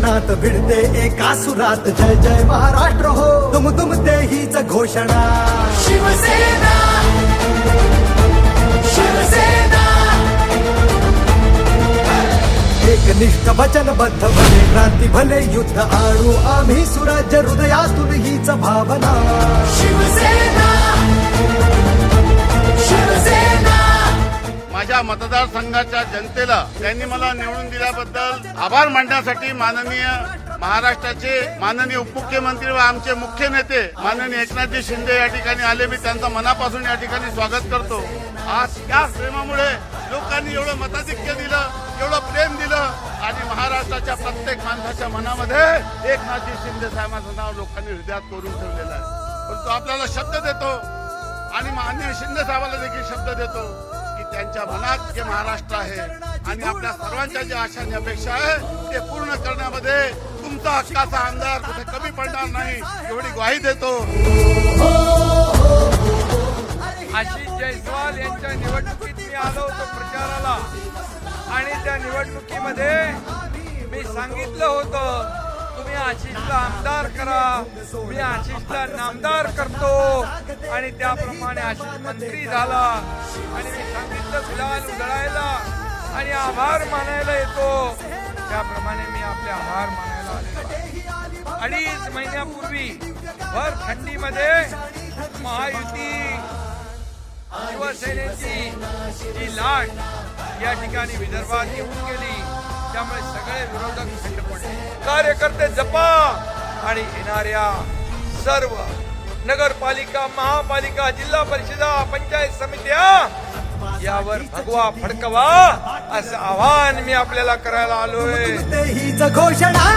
मनात भिडते एका सुरात. जय जय महाराष्ट्र हो. तुम तुम ते हीच घोषणा. शिवसेना. शिवसेना. एकनिष्ठ वचनबद्ध भले क्रांती भले युद्ध आणू. आम्ही सुराज्य हृदयातून हीच भावना. शिवसेना. या मतदारसंघाच्या जनतेला त्यांनी मला निवडून दिल्याबद्दल आभार मांडण्यासाठी माननीय महाराष्ट्राचे माननीय उपमुख्यमंत्री व आमचे मुख्य नेते माननीय एकनाथजी शिंदे या ठिकाणी आले. मी त्यांचं मनापासून या ठिकाणी स्वागत करतो. आज त्या प्रेमामुळे लोकांनी एवढं मताधिक्य दिलं एवढं प्रेम दिलं आणि महाराष्ट्राच्या प्रत्येक माणसाच्या मनामध्ये एकनाथजी शिंदे साहेबांचं नाव लोकांनी हृदयात कोरून ठेवलेलं आहे. परंतु आपल्याला शब्द देतो आणि मान्य शिंदे साहेबांना देखील शब्द देतो. की त्यांच्या मनात जे महाराष्ट्र आहे आणि आपल्या सर्वांच्या ज्या आशा आणि अपेक्षा आहे ते पूर्ण करण्यामध्ये तुमचा हक्काचा आमदार कुठे कमी पडणार नाही एवढी ग्वाही देतो. आशिष जयस्वाल यांच्या निवडणुकीत मी आलो होतो प्रचाराला. आणि त्या निवडणुकीमध्ये मी सांगितलं होतं आशिषला आमदार करा. मी आशिषला नामदार करतो. आणि त्याप्रमाणे आशिष मंत्री झाला. आणि मी सांगितलं गुलाल उधळायला आणि आभार मानायला येतो. त्याप्रमाणे मी आपले आभार मानायला आलेलो अडीच महिन्यापूर्वी भर थंडीमध्ये महायुती शिवसेनेची जी लाट या ठिकाणी विदर्भात येऊन गेली. त्यामुळे सगळे विरोधक थंड पडले. कार्यकर्ते जपा आणि येणाऱ्या सर्व नगरपालिका महापालिका जिल्हा परिषदा पंचायत समित्या यावर भगवा फडकवा असं आवाहन मी आपल्याला करायला आलोय. ते घोषणा